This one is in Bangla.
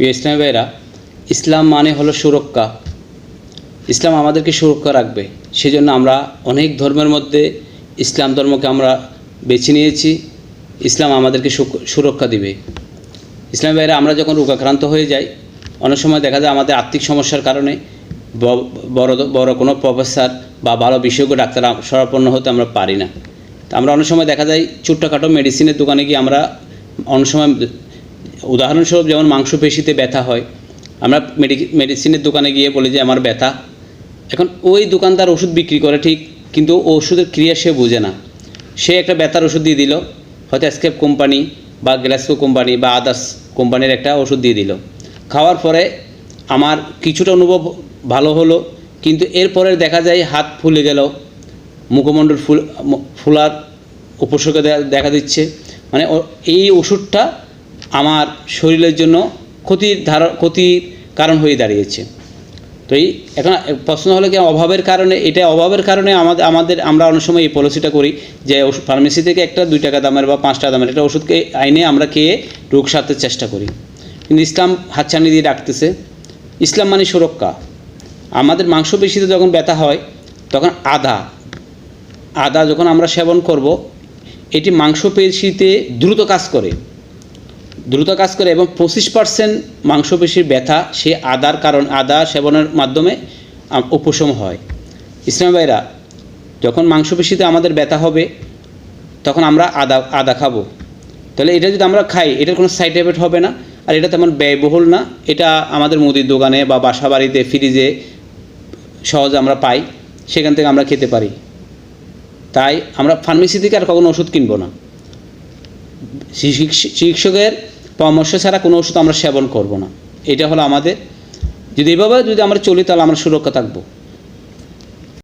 প্রিয় ইসলামী ভাইরা ইসলাম মানে হলো সুরক্ষা। ইসলাম আমাদেরকে সুরক্ষা রাখবে। সেজন্য আমরা অনেক ধর্মের মধ্যে ইসলাম ধর্মকে আমরা বেছে নিয়েছি। ইসলাম আমাদেরকে সুরক্ষা দিবে। ইসলাম ভাইরা আমরা যখন রোগাক্রান্ত হয়ে যাই, অনেক সময় দেখা যায় আমাদের আর্থিক সমস্যার কারণে বড় বড় কোনো প্রফেসর বা ভালো বিশেষজ্ঞ ডাক্তার শরণাপন্ন হতে আমরা পারি না। আমরা অনেক সময় দেখা যায় ছোট্টখাটো মেডিসিনের দোকানে গিয়ে আমরা অনেক সময় উদাহরণস্বরূপ যেমন মাংসপেশিতে ব্যথা হয়, আমরা মেডি- মেডিসিনের দোকানে গিয়ে বলি যে আমার ব্যথা। এখন ওই দোকানদার ওষুধ বিক্রি করে ঠিক, কিন্তু ওষুধের ক্রিয়া সে বোঝে না। সে একটা ব্যথার ওষুধ দিয়ে দিল, হয়তো স্কেপ কোম্পানি বা গ্লাসকো কোম্পানি বা আদার্স কোম্পানির একটা ওষুধ দিয়ে দিল। খাওয়ার পরে আমার কিছুটা অনুভব ভালো হলো, কিন্তু এরপরে দেখা যায় হাত ফুলে গেল, মুখমণ্ডল ফুল ফুলার উপসর্গ দেখা দিচ্ছে। মানে এই ওষুধটা আমার শরীরের জন্য ক্ষতির ধারা, ক্ষতির কারণ হয়ে দাঁড়িয়েছে। তো এই এখন প্রশ্ন হলো কি, অভাবের কারণে, এটা অভাবের কারণে আমাদের আমাদের, আমরা অনেক সময় এই পলিসিটা করি যে ফার্মেসি থেকে একটা, দুই টাকা দামের বা পাঁচ টাকা দামের একটা ওষুধকে আইনে আমরা খেয়ে রোগ সারতে চেষ্টা করি। কিন্তু ইসলাম হাতছানি দিয়ে ডাকতেছে, ইসলাম মানে সুরক্ষা। আমাদের মাংসপেশিতে যখন ব্যথা হয়, তখন আদা আদা যখন আমরা সেবন করব, এটি মাংসপেশিতে দ্রুত কাজ করে। দ্রুত কাজ করে এবং পঁচিশ পার্সেন্ট মাংসপেশির ব্যথা সে আদার কারণ, আদা সেবনের মাধ্যমে উপশম হয়। ইসলাম ভাইরা, যখন মাংসপেশিতে আমাদের ব্যথা হবে, তখন আমরা আদা আদা খাব। তাহলে এটা যদি আমরা খাই, এটার কোনো সাইড এফেক্ট হবে না, আর এটা তেমন ব্যয়বহুল না। এটা আমাদের মুদির দোকানে বা বাসা বাড়িতে ফ্রিজে সহজে আমরা পাই, সেখান থেকে আমরা খেতে পারি। তাই আমরা ফার্মেসি থেকে আর কখনো ওষুধ কিনবো না। চিকিৎস- চিকিৎসকের পরামর্শ ছাড়া কোনো ওষুধ আমরা সেবন করব না। এটা হলো আমাদের, যদি এভাবে যদি আমরা চলি তাহলে আমরা সুরক্ষা থাকব।